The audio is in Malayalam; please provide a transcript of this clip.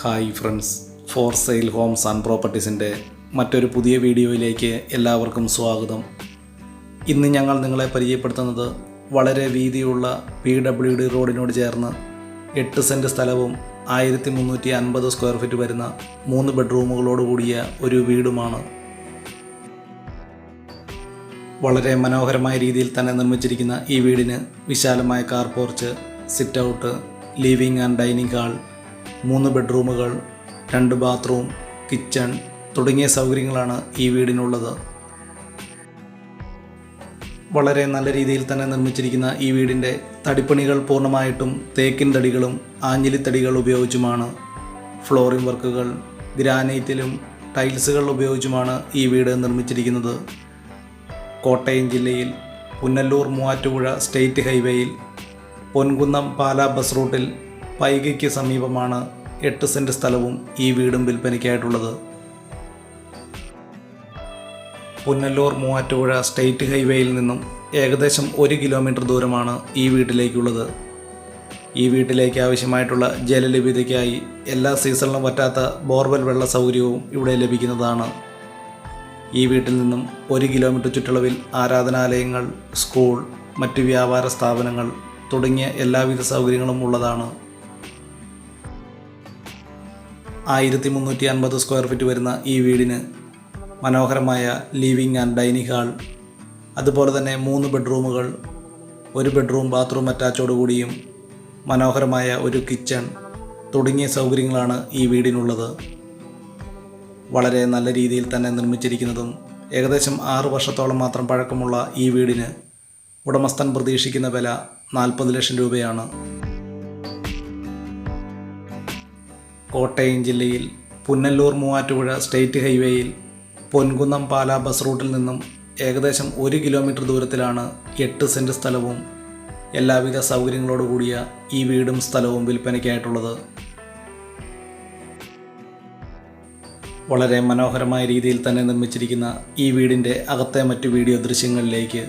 Hi friends for sale homes and പ്രോപ്പർട്ടീസിന്റെ മറ്റൊരു പുതിയ വീഡിയോയിലേക്ക് എല്ലാവർക്കും സ്വാഗതം. ഇന്ന് ഞങ്ങൾ നിങ്ങളെ പരിചയപ്പെടുത്തുന്നത് വളരെ വീതിയുള്ള പി ഡബ്ല്യു ഡി റോഡിനോട് ചേർന്ന് എട്ട് സെന്റ് സ്ഥലവും ആയിരത്തി മുന്നൂറ്റി അൻപത് സ്ക്വയർ ഫീറ്റ് വരുന്ന മൂന്ന് ബെഡ്റൂമുകളോട് കൂടിയ ഒരു വീടുമാണ്. വളരെ മനോഹരമായ രീതിയിൽ തന്നെ നിർമ്മിച്ചിരിക്കുന്ന ഈ വീടിന് വിശാലമായ car porch sit out living and dining hall മൂന്ന് ബെഡ്റൂമുകൾ രണ്ട് ബാത്റൂം കിച്ചൺ തുടങ്ങിയ സൗകര്യങ്ങളാണ് ഈ വീടിനുള്ളത്. വളരെ നല്ല രീതിയിൽ തന്നെ നിർമ്മിച്ചിരിക്കുന്ന ഈ വീടിന്റെ തടിപ്പണികൾ പൂർണമായിട്ടും തേക്കിൻ തടികളും ആഞ്ഞിലിത്തടികൾ ഉപയോഗിച്ചുമാണ് ഫ്ലോറിംഗ് വർക്കുകൾ ഗ്രാനൈറ്റിലും ടൈൽസുകൾ ഉപയോഗിച്ചുമാണ് ഈ വീട് നിർമ്മിച്ചിരിക്കുന്നത്. കോട്ടയം ജില്ലയിൽ പുന്നല്ലൂർ മൂവാറ്റുപുഴ സ്റ്റേറ്റ് ഹൈവേയിൽ പൊൻകുന്നം പാലാ ബസ് റൂട്ടിൽ പൈകയ്ക്ക് സമീപമാണ് എട്ട് സെന്റ് സ്ഥലവും ഈ വീടും വിൽപ്പനയ്ക്കായിട്ടുള്ളത്. പുന്നല്ലൂർ മൂവാറ്റുപുഴ സ്റ്റേറ്റ് ഹൈവേയിൽ നിന്നും ഏകദേശം ഒരു കിലോമീറ്റർ ദൂരമാണ് ഈ വീട്ടിലേക്കുള്ളത്. ഈ വീട്ടിലേക്ക് ആവശ്യമായിട്ടുള്ള ജലലഭ്യതയ്ക്കായി എല്ലാ സീസണിലും പറ്റാത്ത ബോർവെൽ വെള്ള സൗകര്യവും ഇവിടെ ലഭിക്കുന്നതാണ്. ഈ വീട്ടിൽ നിന്നും ഒരു കിലോമീറ്റർ ചുറ്റളവിൽ ആരാധനാലയങ്ങൾ സ്കൂൾ മറ്റ് വ്യാപാര സ്ഥാപനങ്ങൾ തുടങ്ങിയ എല്ലാവിധ സൗകര്യങ്ങളും ഉള്ളതാണ്. ആയിരത്തി മുന്നൂറ്റി അൻപത് സ്ക്വയർ ഫീറ്റ് വരുന്ന ഈ വീടിന് മനോഹരമായ ലിവിംഗ് ആൻഡ് ഡൈനിങ് ഹാൾ അതുപോലെ തന്നെ മൂന്ന് ബെഡ്റൂമുകൾ ഒരു ബെഡ്റൂം ബാത്റൂം അറ്റാച്ചോടുകൂടിയും മനോഹരമായ ഒരു കിച്ചൺ തുടങ്ങിയ സൗകര്യങ്ങളാണ് ഈ വീടിനുള്ളത്. വളരെ നല്ല രീതിയിൽ തന്നെ നിർമ്മിച്ചിരിക്കുന്നതും ഏകദേശം ആറു വർഷത്തോളം മാത്രം പഴക്കമുള്ള ഈ വീടിന് ഉടമസ്ഥൻ പ്രതീക്ഷിക്കുന്ന വില നാൽപ്പത് ലക്ഷം രൂപയാണ്. കോട്ടയം ജില്ലയിൽ പുന്നല്ലൂർ മൂവാറ്റുപുഴ സ്റ്റേറ്റ് ഹൈവേയിൽ പൊൻകുന്നം പാല ബസ് റൂട്ടിൽ നിന്നും ഏകദേശം ഒരു കിലോമീറ്റർ ദൂരത്തിലാണ് എട്ട് സെന്റ് സ്ഥലവും എല്ലാവിധ സൗകര്യങ്ങളോടുകൂടിയ ഈ വീടും സ്ഥലവും വിൽപ്പനയ്ക്കായിട്ടുള്ളത്. വളരെ മനോഹരമായ രീതിയിൽ തന്നെ നിർമ്മിച്ചിരിക്കുന്ന ഈ വീടിന്റെ അകത്തെ മറ്റു വീഡിയോ ദൃശ്യങ്ങളിലേക്ക്